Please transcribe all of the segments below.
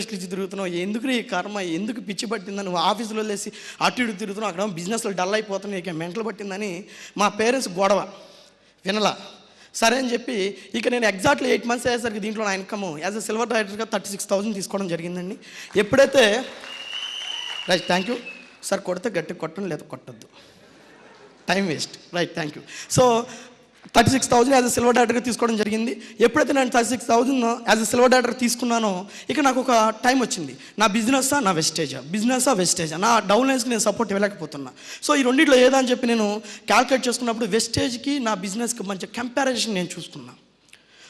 ఇచ్చి తిరుగుతున్నావు? ఎందుకు ఈ కర్మ? ఎందుకు పిచ్చి పట్టిందని నువ్వు ఆఫీసులో లేసి అటు ఇటు తిరుగుతున్నావు? అక్కడ బిజినెస్లో డల్ అయిపోతున్నాయి. ఇక మెంటలు పట్టిందని మా పేరెంట్స్ గొడవ. వినలా. సరే అని చెప్పి ఇక నేను ఎగ్జాక్ట్లీ ఎయిట్ మంత్స్ అయ్యేసరికి దీంట్లో నా ఇన్కమ్ యాజ్ అ సిల్వర్ డైరెక్టర్గా థర్టీ సిక్స్ థౌసండ్ తీసుకోవడం జరిగిందండి. ఎప్పుడైతే రైట్ థ్యాంక్ యూ సార్ కొడితే గట్టి కొట్టడం లేదా కొట్టద్దు. Time waste. Right thank you so thirty six thousand as a silver డైరెక్టర్గా తీసుకోవడం జరిగింది. ఎప్పుడైతే నేను thirty six thousand as a silver director తీసుకున్నానో ఇక నాకు ఒక టైం వచ్చింది. నా బిజినెస్సా నా వెస్టేజా బిజినెస్సా వెస్టేజా నా డౌన్ లైన్స్కి నేను సపోర్ట్ ఇవ్వలేకపోతున్నా. సో ఈ రెండింటిలో ఏదా అని చెప్పి నేను క్యాల్కులేట్ చేసుకున్నప్పుడు వెస్టేజ్కి నా బిజినెస్కి మంచి కంపారిజన్ నేను చూసుకున్నాను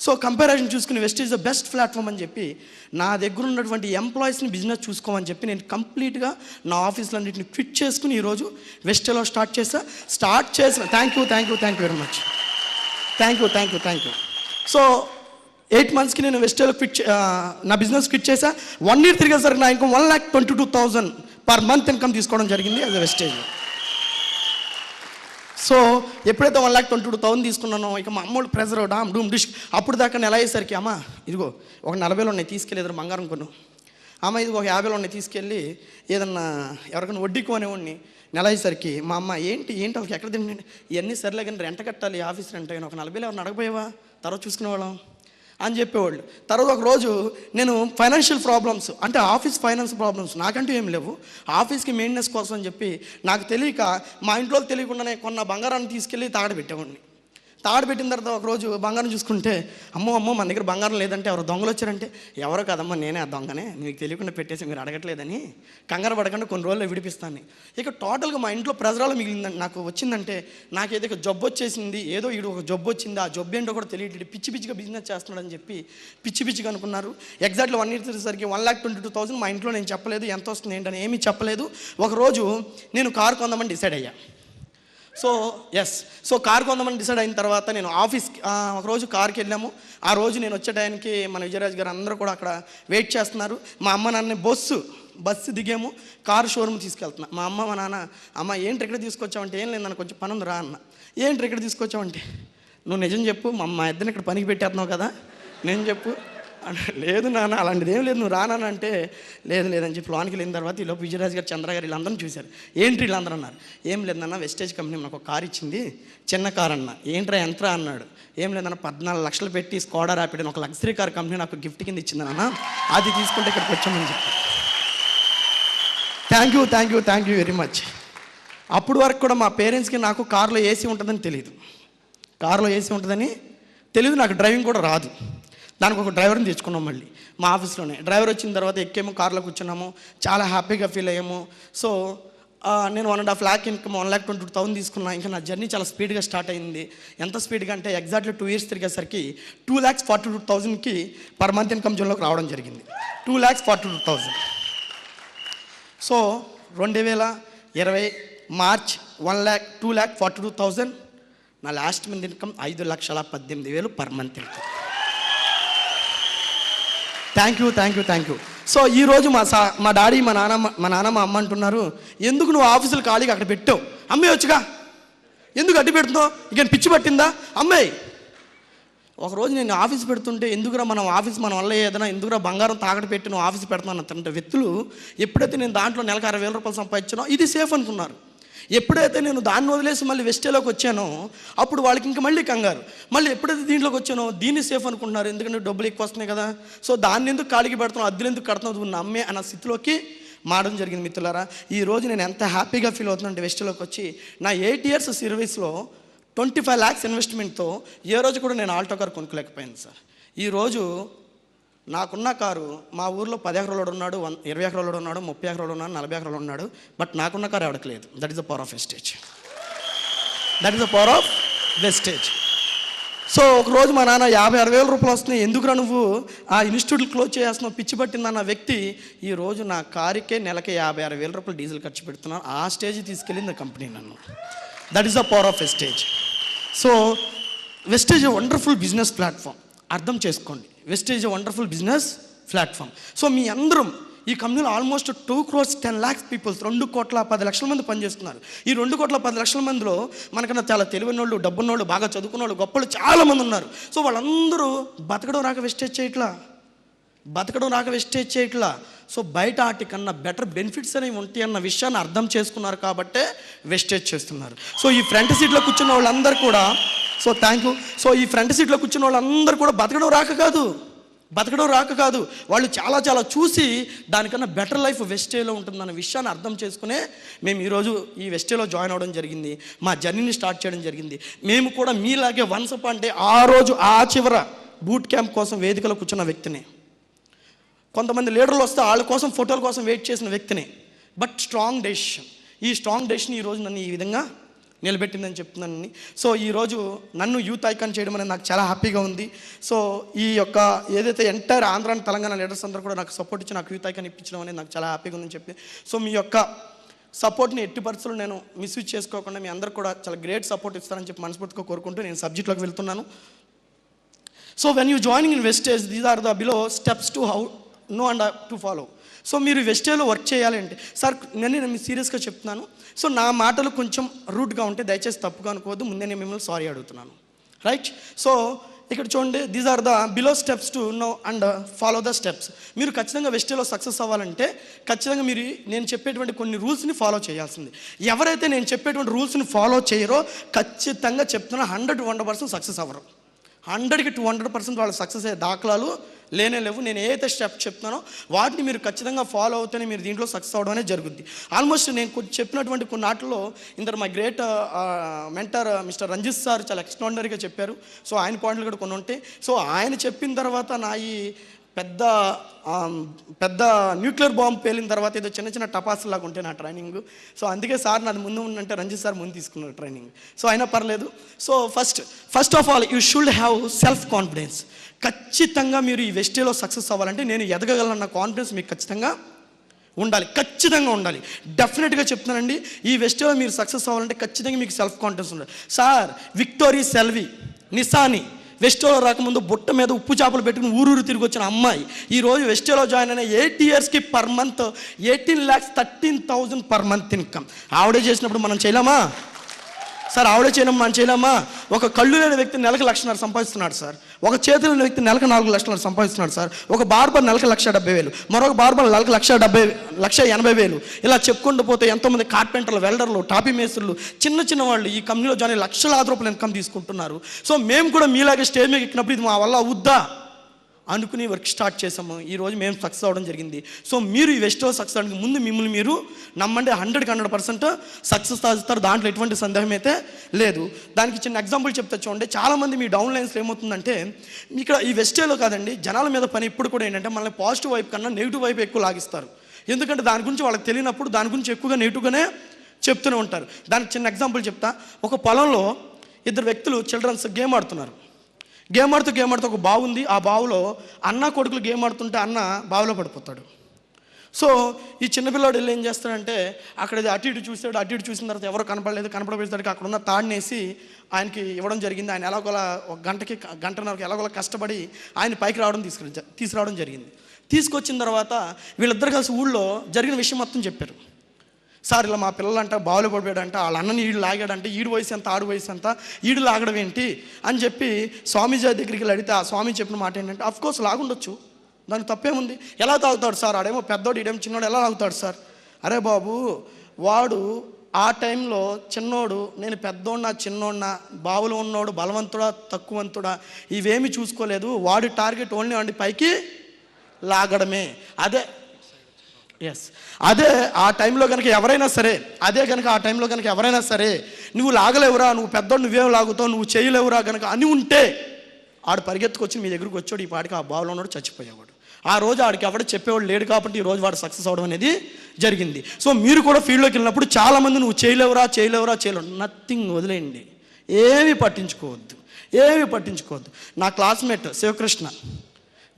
సో కంపారిజన్ చూసుకుని Vestige is the best platform అని చెప్పి నా దగ్గర ఉన్నటువంటి ఎంప్లాయీస్ని బిజినెస్ చూసుకోమని చెప్పి నేను కంప్లీట్గా నా ఆఫీసులన్నింటిని క్విట్ చేసుకుని ఈరోజు వెస్టేలో స్టార్ట్ చేసా స్టార్ట్ చేసిన thank you thank you thank you very much. Thank you thank you thank you so eight మంత్స్కి నేను వెస్టేలో క్విట్ నా బిజినెస్ క్విట్ చేసా వన్ ఇయర్ తిరిగేసరికి నా income one lakh twenty two thousand per month income తీసుకోవడం జరిగింది యాజ్ అ వెస్టేజ్ సో ఎప్పుడైతే one lakh twenty two thousand తీసుకున్నానో ఇక మా అమ్మోళ్ళు ప్రెజర్ డామ్ డూమ్ డిష్ అప్పుడు దాకా నెల అయ్యేసరికి అమ్మ ఇదిగో ఒక నలభైలో ఉన్నాయి తీసుకెళ్ళేదారు బంగారం కొను. అమ్మ ఇది ఒక యాభైలో ఉన్నాయి తీసుకెళ్ళి ఏదన్నా ఎవరికైనా వడ్డీకు అనేవాడిని నెల అయ్యేసరికి మా అమ్మ ఏంటి ఏంటి వాళ్ళకి ఎక్కడ తిండి? ఇవన్నీ సర్లే కానీ రెంట కట్టాలి ఆఫీస్ రెంట్ అయినా ఒక నలభైలో ఎవరిని అడగపోయావా తర్వాత చూసుకునేవాళ్ళం అని చెప్పేవాళ్ళు. తర్వాత ఒక రోజు నేను ఫైనాన్షియల్ ప్రాబ్లమ్స్ అంటే ఆఫీస్ ఫైనాన్స్ ప్రాబ్లమ్స్ నాకంటూ ఏం లేవు. ఆఫీస్కి మెయింటెనెన్స్ కోసం అని చెప్పి నాకు తెలియక మా ఇంట్లో తెలియకుండానే కొన్న బంగారాన్ని తీసుకెళ్ళి తాగడబెట్టేవాడిని. తాడు పెట్టిన తర్వాత ఒక రోజు బంగారం చూసుకుంటే అమ్మో అమ్మో మన దగ్గర బంగారం లేదంటే ఎవరు దొంగలు వచ్చారంటే ఎవరో కదమ్మా నేనే ఆ దొంగనే మీకు తెలియకుండా పెట్టేసి మీరు అడగట్లేదని కంగారు పడకుండా కొన్ని రోజుల్లో విడిపిస్తాను ఇక టోటల్గా మా ఇంట్లో ప్రజరాలు మిగిలిందండి నాకు వచ్చిందంటే నాకు ఏదో ఒక జబ్బు వచ్చేసింది ఏదో ఈడు ఒక జబ్బు వచ్చింది ఆ జబ్బు ఏంటో కూడా తెలియట్లేదు పిచ్చి పిచ్చిగా బిజినెస్ చేస్తున్నాడని చెప్పి పిచ్చి పిచ్చిగా అనుకున్నారు. ఎగ్జాక్ట్లీ వన్ ఇయర్ తిరిగేసరికి one lakh twenty two thousand మా ఇంట్లో నేను చెప్పలేదు ఎంత వస్తుంది ఏంటని ఏమీ చెప్పలేదు. ఒకరోజు నేను కారు కొందామని డిసైడ్ అయ్యా. సో ఎస్ సో కార్ కొందామని డిసైడ్ అయిన తర్వాత నేను ఆఫీస్కి ఒకరోజు కార్కి వెళ్ళాము. ఆ రోజు నేను వచ్చే టైంకి మన విజయరాజ్ గారు అందరూ కూడా అక్కడ వెయిట్ చేస్తున్నారు. మా అమ్మ నాన్న బస్సు బస్సు దిగాము. కారు షోరూమ్ తీసుకెళ్తున్నా. మా అమ్మ మా నాన్న అమ్మ ఏంటి ఇక్కడ తీసుకొచ్చావంటే? ఏం లేదు నాకు కొంచెం పని ఉంది రా అన్న. ఏంటి ఇక్కడ తీసుకొచ్చావంటే? నువ్వు నిజం చెప్పు. మా మా ఇద్దరిని ఇక్కడ పనికి పెట్టేస్తున్నావు కదా. నేను చెప్పు. లేదు నాన్న అలాంటిది ఏం లేదు. నువ్వు రానంటే అంటే లేదు లేదని చెప్పి లోనికి వెళ్ళిన తర్వాత ఈ లోపు విజయరాజ్ గారు చంద్ర గారు వీళ్ళందరూ చూశారు. ఏంటి వీళ్ళందరూ అన్నారు? ఏం లేదన్న వెస్టేజ్ కంపెనీ నాకు ఒక కార్ ఇచ్చింది. చిన్న కార్ అన్న. ఏంట్రా ఎంత్రా అన్నాడు. ఏం లేదన్న పద్నాలుగు లక్షలు పెట్టి స్కోడా ర్యాపిడ్ ఒక లగ్జరీ కార్ కంపెనీ నాకు గిఫ్ట్ కింద ఇచ్చింది నాన్న. అది తీసుకుంటే ఇక్కడికి వచ్చామని చెప్పి. Thank you thank you thank you very much అప్పుడు వరకు కూడా మా పేరెంట్స్కి నాకు కారులో ఏసీ ఉంటుందని తెలియదు కార్లో ఏసీ ఉంటుందని తెలియదు నాకు డ్రైవింగ్ కూడా రాదు. దానికి ఒక డ్రైవర్ని తెచ్చుకున్నాం మళ్ళీ. మా ఆఫీస్లోనే. డ్రైవర్ వచ్చిన తర్వాత ఎక్కేమో కార్లో కూర్చున్నాము. చాలా హ్యాపీగా ఫీల్ అయ్యాము. సో నేను one and half lakh income one lakh twenty thousand తీసుకున్నా. ఇంకా నా జర్నీ చాలా స్పీడ్గా స్టార్ట్ అయింది. ఎంత స్పీడ్గా అంటే ఎగ్జాక్ట్లీ టూ ఇయర్స్ తిరిగేసరికి టూ ల్యాక్స్ ఫార్టీ టూ థౌసండ్కి పర్ మంత్ ఇన్కమ్ జోన్లోకి రావడం జరిగింది. Two lakhs forty two thousand so రెండు వేల ఇరవై March one lakh two lakh forty two thousand నా లాస్ట్ మంత్ ఇన్కమ్ ఐదు లక్షల పద్దెనిమిది వేలు per month income thank you thank you thank you so ఈరోజు మా సా మా డాడీ మా నాన్న మా నాన్న మా అమ్మ అంటున్నారు ఎందుకు నువ్వు ఆఫీసులు ఖాళీగా అక్కడ పెట్టావు? అమ్మేయొచ్చుగా ఎందుకు అడ్డు పెడుతున్నావు? ఇక పిచ్చి పట్టిందా? అమ్మాయి ఒకరోజు నేను ఆఫీస్ పెడుతుంటే ఎందుకురా మనం ఆఫీస్ మన వల్ల ఏదైనా ఎందుకురా బంగారం తాకట్టు పెట్టి నువ్వు ఆఫీస్ పెడుతున్నాను అంటే వ్యక్తులు ఎప్పుడైతే నేను దాంట్లో నెలకు అరవై వేల రూపాయలు సంపాదించానో ఇది సేఫ్ అనుకున్నారు. ఎప్పుడైతే నేను దాన్ని వదిలేసి మళ్ళీ వెస్టేలోకి వచ్చానో అప్పుడు వాళ్ళకి ఇంకా మళ్ళీ కంగారు. మళ్ళీ ఎప్పుడైతే దీంట్లోకి వచ్చానో దీన్ని సేఫ్ అనుకుంటున్నారు. ఎందుకంటే డబ్బులు ఎక్కువ వస్తున్నాయి కదా. సో దాన్ని ఎందుకు కాలికి పెడుతున్నావు అద్దెలు ఎందుకు కడుతున్నావు నమ్మే అన్న స్థితిలోకి మారడం జరిగింది మిత్రులారా. ఈ రోజు నేను ఎంత హ్యాపీగా ఫీల్ అవుతున్నానంటే వెస్టేలోకి వచ్చి నా ఎయిట్ ఇయర్స్ సర్వీస్లో ట్వంటీ ఫైవ్ ల్యాక్స్ ఇన్వెస్ట్మెంట్తో ఏ రోజు కూడా నేను ఆల్టో కార్ కొనుక్కోలేకపోయాను సార్. ఈరోజు నాకున్న కారు మా ఊర్లో పది ఎకరాలు ఉన్నాడు వన్ ఇరవై ఎకరాలు ఉన్నాడు ముప్పై ఎకరాలు ఉన్నాడు నలభై ఎకరాలు ఉన్నాడు బట్ నాకున్న కారు ఎవరికి లేదు. That is the power of Vestige that is the power of Vestige so ఒకరోజు మా నాన్న యాభై అరవై వేల రూపాయలు వస్తున్నాయి. ఎందుకురా నువ్వు ఆ ఇన్స్టిట్యూట్ క్లోజ్ చేస్తున్నావు పిచ్చి పట్టిందన్న వ్యక్తి ఈ రోజు నా కారుకే నెలకి యాభై అరవై వేల రూపాయలు డీజిల్ ఖర్చు పెడుతున్నాను ఆ స్టేజ్ తీసుకెళ్ళింది కంపెనీ నన్ను. That is the power of Vestige so Vestige wonderful business platform అర్థం చేసుకోండి. Vestige wonderful business platform so మీ అందరం ఈ కంపెనీలో almost two crores ten lakhs peoples రెండు కోట్ల పది లక్షల మంది పనిచేస్తున్నారు ఈ రెండు కోట్ల పది లక్షల మందిలో మనకన్నా చాలా తెలివైన వాళ్ళు డబ్బున్నోళ్ళు బాగా చదువుకున్న వాళ్ళు గొప్పలు చాలా మంది ఉన్నారు. సో వాళ్ళందరూ బతకడం రాక వెస్టేజ్ చేయట్లా? బతకడం రాక వెస్టేజ్ చేయట్లా? సో బయట వాటికన్నా కన్నా బెటర్ బెనిఫిట్స్ అనేవి ఉంటాయి అన్న విషయాన్ని అర్థం చేసుకున్నారు కాబట్టే వెస్టేజ్ చేస్తున్నారు. సో ఈ ఫ్రంట్ సీట్లో కూర్చున్న వాళ్ళందరూ కూడా సో థ్యాంక్ యూ సో ఈ ఫ్రంట్ సీట్లో కూర్చున్న వాళ్ళందరూ కూడా బతకడం రాక కాదు. బతకడం రాక కాదు. వాళ్ళు చాలా చాలా చూసి దానికన్నా బెటర్ లైఫ్ వెస్టేలో ఉంటుందన్న విషయాన్ని అర్థం చేసుకునే మేము ఈరోజు ఈ వెస్టేలో జాయిన్ అవ్వడం జరిగింది. మా జర్నీని స్టార్ట్ చేయడం జరిగింది. మేము కూడా మీలాగే వన్స్ అప్ అంటే ఆ రోజు ఆ చివర బూట్ క్యాంప్ కోసం వేదికలో కూర్చున్న వ్యక్తిని. కొంతమంది లీడర్లు వస్తే వాళ్ళ కోసం ఫోటోల కోసం వెయిట్ చేసిన వ్యక్తిని. బట్ స్ట్రాంగ్ డెసిషన్ ఈ స్ట్రాంగ్ డెసిషన్ ఈరోజు నన్ను ఈ విధంగా నిలబెట్టిందని చెప్తున్నాను సో ఈరోజు నన్ను యూత్ ఐకాన్ చేయడం అనేది నాకు చాలా హ్యాపీగా ఉంది. సో ఈ యొక్క ఏదైతే entire Andhra and Telangana leaders అందరూ కూడా నాకు సపోర్ట్ ఇచ్చి నాకు యూత్ ఐకాన్ ఇప్పించడం అనేది నాకు చాలా హ్యాపీగా ఉందని చెప్పి. సో మీ యొక్క సపోర్ట్ని ఎట్టి పరిస్థితులు నేను మిస్యూజ్ చేసుకోకుండా మీ అందరూ కూడా చాలా గ్రేట్ సపోర్ట్ ఇస్తారని చెప్పి మనస్ఫూర్తిగా కోరుకుంటూ నేను సబ్జెక్ట్లోకి వెళ్తున్నాను. So when you joining in Vestige these are the below steps to how know and to follow so మీరు వెస్టేజ్లో వర్క్ చేయాలంటే సార్ నేను నేను సీరియస్గా చెప్తున్నాను. సో నా మాటలు కొంచెం రూట్గా ఉంటే దయచేసి తప్పుగా అనుకోవద్దు. ముందే నేను మిమ్మల్ని సారీ అడుగుతున్నాను. రైట్ సో ఇక్కడ చూడండి these are the below steps to know and follow the steps మీరు ఖచ్చితంగా వెస్టేలో సక్సెస్ అవ్వాలంటే ఖచ్చితంగా మీరు నేను చెప్పేటువంటి కొన్ని రూల్స్ని ఫాలో చేయాల్సింది. ఎవరైతే నేను చెప్పేటువంటి రూల్స్ని ఫాలో చేయరో ఖచ్చితంగా చెప్తున్నా హండ్రెడ్ వన్ పర్సెంట్ సక్సెస్ అవ్వరు. హండ్రెడ్కి టూ హండ్రెడ్ పర్సెంట్ వాళ్ళు సక్సెస్ అయ్యే దాఖలాలు లేనే లేవు. నేను ఏదైతే స్టెప్ చెప్తున్నానో వాటిని మీరు ఖచ్చితంగా ఫాలో అవుతేనే మీరు దీంట్లో సక్సెస్ అవడం అనేది జరుగుద్ది. ఆల్మోస్ట్ నేను కొన్ని చెప్పినటువంటి కొన్ని ఆటల్లో ఇందరు my great mentor mister Ranjith sir చాలా ఎక్స్ట్రాడినరీగా చెప్పారు. సో ఆయన పాయింట్లు కూడా కొన్ని ఉంటాయి. సో ఆయన చెప్పిన తర్వాత నా ఈ పెద్ద పెద్ద న్యూక్లియర్ బాంబ్ పేలిన తర్వాత ఏదో చిన్న చిన్న టపాసులాగా ఉంటే నా ట్రైనింగ్. సో అందుకే సార్ నాది ముందు ఉందంటే రంజిత్ సార్ ముందు తీసుకున్నారు ట్రైనింగ్. సో అయినా పర్లేదు. So first first of all you should have self confidence ఖచ్చితంగా మీరు ఈ వెస్టీలో సక్సెస్ అవ్వాలంటే నేను ఎదగగలన్న కాన్ఫిడెన్స్ మీకు ఖచ్చితంగా ఉండాలి. ఖచ్చితంగా ఉండాలి. డెఫినెట్గా చెప్తున్నానండి. ఈ వెస్టీలో మీరు సక్సెస్ అవ్వాలంటే ఖచ్చితంగా మీకు సెల్ఫ్ కాన్ఫిడెన్స్ ఉండాలి. సార్ విక్టోరీ సెల్వి నిసాని వెస్టోలో రాకముందు బుట్ట మీద ఉప్పు చేపలు పెట్టుకుని ఊరూరు తిరిగి వచ్చిన అమ్మాయి ఈ రోజు వెస్టోలో జాయిన్ అయిన ఎయిట్ ఇయర్స్కి per month eighteen lakhs thirteen thousand per month income ఆవిడే చేసినప్పుడు మనం చేయలేమా? సార్ ఆవిడే చేయనమ్మా అని చేయలేమ్మా ఒక కళ్ళు లేని వ్యక్తి నెలకు లక్షన్నర సంపాదిస్తున్నాడు సార్. ఒక చేతి లేని వ్యక్తి నెలకు నాలుగు లక్షలు సంపాదిస్తున్నాడు సార్. ఒక బార్బర్ నెలకు లక్ష డెబ్బై వేలు. మరొక బార్బర్ నెలకు లక్ష డెబ్బై లక్ష ఎనభై వేలు. ఇలా చెప్పుకుంటూ పోతే ఎంతోమంది కార్పెంటర్లు వెల్డర్లు టాపీ మేస్త్రులు చిన్న చిన్న వాళ్ళు ఈ కంపెనీలో జాయిన్ లక్షలాది రూపాయలు ఇన్కమ్ తీసుకుంటున్నారు. సో మేము కూడా మీలాగే స్టేజ్ మీద ఎక్కినప్పుడు ఇది మా వల్ల అవుద్దా? అనుకుని వర్క్ స్టార్ట్ చేసాము. ఈ రోజు మేము సక్సెస్ అవ్వడం జరిగింది. సో మీరు ఈ వెస్ట్ సక్సెస్ అవడానికి ముందు మిమ్మల్ని మీరు నమ్మండి. హండ్రెడ్కి హండ్రెడ్ పర్సెంట్ సక్సెస్ సాధిస్తారు. దాంట్లో ఎటువంటి సందేహం అయితే లేదు. దానికి చిన్న ఎగ్జాంపుల్ చెప్తే చూడండి. చాలామంది మీ డౌన్ లైన్స్లో ఏమవుతుందంటే ఇక్కడ ఈ వెస్టేలో కాదండి జనాల మీద పని ఇప్పుడు కూడా ఏంటంటే మనల్ని పాజిటివ్ వైపు కన్నా నెగిటివ్ వైపు ఎక్కువ లాగిస్తారు. ఎందుకంటే దాని గురించి వాళ్ళకి తెలియనప్పుడు దాని గురించి ఎక్కువగా నెగిటివ్గానే చెప్తూనే ఉంటారు. దానికి చిన్న ఎగ్జాంపుల్ చెప్తా. ఒక పొలంలో ఇద్దరు వ్యక్తులు చిల్డ్రన్స్ గేమ్ ఆడుతున్నారు. గేమ్ ఆడుతూ గేమ్ ఆడుతూ ఒక బావుంది ఆ బావులో అన్న కొడుకులు గేమ్ ఆడుతుంటే అన్న బావిలో పడిపోతాడు. సో ఈ చిన్నపిల్లాడు వెళ్ళి ఏం చేస్తాడంటే అక్కడ అటు ఇటు చూసాడు అటు ఇటు చూసిన తర్వాత ఎవరో కనపడలేదు. కనపడపోయేసరికి అక్కడ ఉన్న తాడినేసి ఆయనకి ఇవ్వడం జరిగింది. ఆయన ఎలాగోలా ఒక గంటకి గంటన్నరకు ఎలాగోలా కష్టపడి ఆయన పైకి రావడం తీసుకుని తీసుకురావడం జరిగింది. తీసుకొచ్చిన తర్వాత వీళ్ళిద్దరు కలిసి ఊళ్ళో జరిగిన విషయం మొత్తం చెప్పారు. సార్ ఇలా మా పిల్లలంట బావులు పడిపోయాడంట వాళ్ళ అన్నని ఈడు లాగాడంటే ఈడు వయసు ఎంత ఆడు వయసు ఎంత ఈడు లాగడం ఏంటి? అని చెప్పి స్వామీజీ దగ్గరికి వెళ్ళి అడిగితే ఆ స్వామి చెప్పిన మాట ఏంటంటే అఫ్ కోర్స్ లాగుండొచ్చు. దానికి తప్పేముంది? ఎలా తాగుతాడు సార్? ఆడేమో పెద్దోడు ఈడేమో చిన్నోడు ఎలా తాగుతాడు సార్? అరే బాబు వాడు ఆ టైంలో చిన్నోడు నేను పెద్దోడినా చిన్నోడినా బావులో ఉన్నోడు బలవంతుడా తక్కువంతుడా ఇవేమి చూసుకోలేదు. వాడి టార్గెట్ ఓన్లీ వాడి పైకి లాగడమే. అదే ఎస్ అదే ఆ టైంలో కనుక ఎవరైనా సరే అదే కనుక ఆ టైంలో కనుక ఎవరైనా సరే నువ్వు లాగలేవురా నువ్వు పెద్దోడు నువ్వేం లాగుతావు నువ్వు చేయలేవురా కనుక అని ఉంటే ఆడు పరిగెత్తుకొచ్చి మీ దగ్గరికి వచ్చాడు ఈ పాటికి ఆ బావిలో ఉన్నాడు చచ్చిపోయేవాడు. ఆ రోజు ఆడికి ఎవడు చెప్పేవాడు లేడు కాబట్టి ఈ రోజు వాడు సక్సెస్ అవడం అనేది జరిగింది. సో మీరు కూడా ఫీల్డ్లోకి వెళ్ళినప్పుడు చాలామంది నువ్వు చేయలేవురా చేయలేవురా చేయలేవు నథింగ్ వదిలేయండి. ఏమి పట్టించుకోవద్దు. ఏమీ పట్టించుకోవద్దు. నా classmate Sivakrishna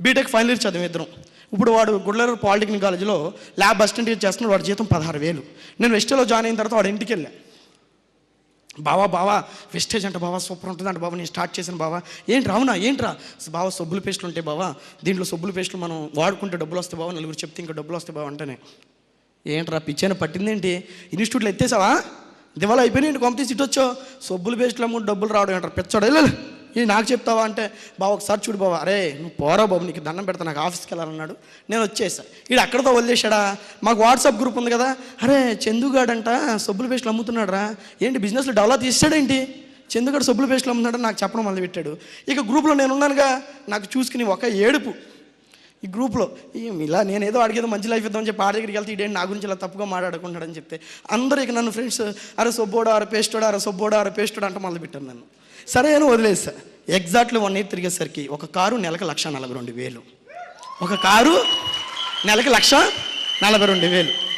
BTech final year చదివిద్దరం ఇప్పుడు వాడు గుడ్లూరు పాలిటెక్నిక్ కాలేజీలో ల్యాబ్ అసిస్టెంట్ చేస్తున్నాడు. వాడి జీతం పదహారు వేలు. నేను వెస్టేలో జాయిన్ అయిన తర్వాత వాడు ఇంటికి వెళ్ళా. బావా బావా వెస్టేజ్ అంటే బావా సూపర్ ఉంటుంది అంటే బావా నేను స్టార్ట్ చేశాను బావా. ఏంటి రావునా ఏంట్రా? బావా సబ్బుల పేస్టులు ఉంటాయి బావా. దీంట్లో సబ్బుల పేస్టులు మనం వాడుకుంటే డబ్బులు వస్తాయి బావా నలుగురు చెప్తే ఇంకా డబ్బులు వస్తాయి బావా అంటేనే. ఏంట్రా పిచ్చైనా పట్టిందేంటి? ఇన్స్టిట్యూట్లో ఎత్తేసావా? దివాళ అయిపోయినాయి కొంపతీసి ఇటు వచ్చో సబ్బులు పేస్టులు అమ్ముడు డబ్బులు రావడం ఏంటారు? పిచ్చాడు? వెళ్ళు నాకు చెప్తావా? అంటే బావ ఒకసారి చూడు బావ. అరే నువ్వు పోరా బాబు నీకు దండం పెడతా నాకు ఆఫీస్కి వెళ్ళాలన్నాడు. నేను వచ్చేసా. ఈడు అక్కడతో వదిలేశాడా? మాకు వాట్సాప్ గ్రూప్ ఉంది కదా. అరే చందుగాడంట సబ్బుల పేస్ట్లు అమ్ముతున్నాడు రా ఏంటి బిజినెస్లో డెవలప్ చేసాడేంటి చందుగాడు సబ్బుల పేస్ట్లు అమ్ముతున్నాడు నాకు చెప్పడం మళ్ళీ పెట్టాడు. ఇక గ్రూప్లో నేను ఉన్నానుగా నాకు చూసుకుని ఒక ఏడుపు. ఈ గ్రూప్లో ఇలా నేను ఏదో అడిగేదో మంచి లైఫ్ ఇద్దామని చెప్పి ఆడ దగ్గరికి వెళ్తే ఇదేంటి నా గురించి ఇలా తప్పుగా మాట్లాడుకుంటాడని చెప్తే అందరూ ఇక నన్ను ఫ్రెండ్స్ అరే సొబ్బోడా అరే పేస్టోడా అరే సొబ్బోడా అరే పేస్టోడా అంటే మళ్ళీ పెట్టాను నన్ను. సరే అని వదిలేసా. ఎగ్జాక్ట్లీ వన్ ఇయర్ తిరిగేసరికి ఒక కారు నెలకు లక్ష నలభై రెండు వేలు. ఒక కారు నెలకు లక్ష నలభై రెండు వేలు.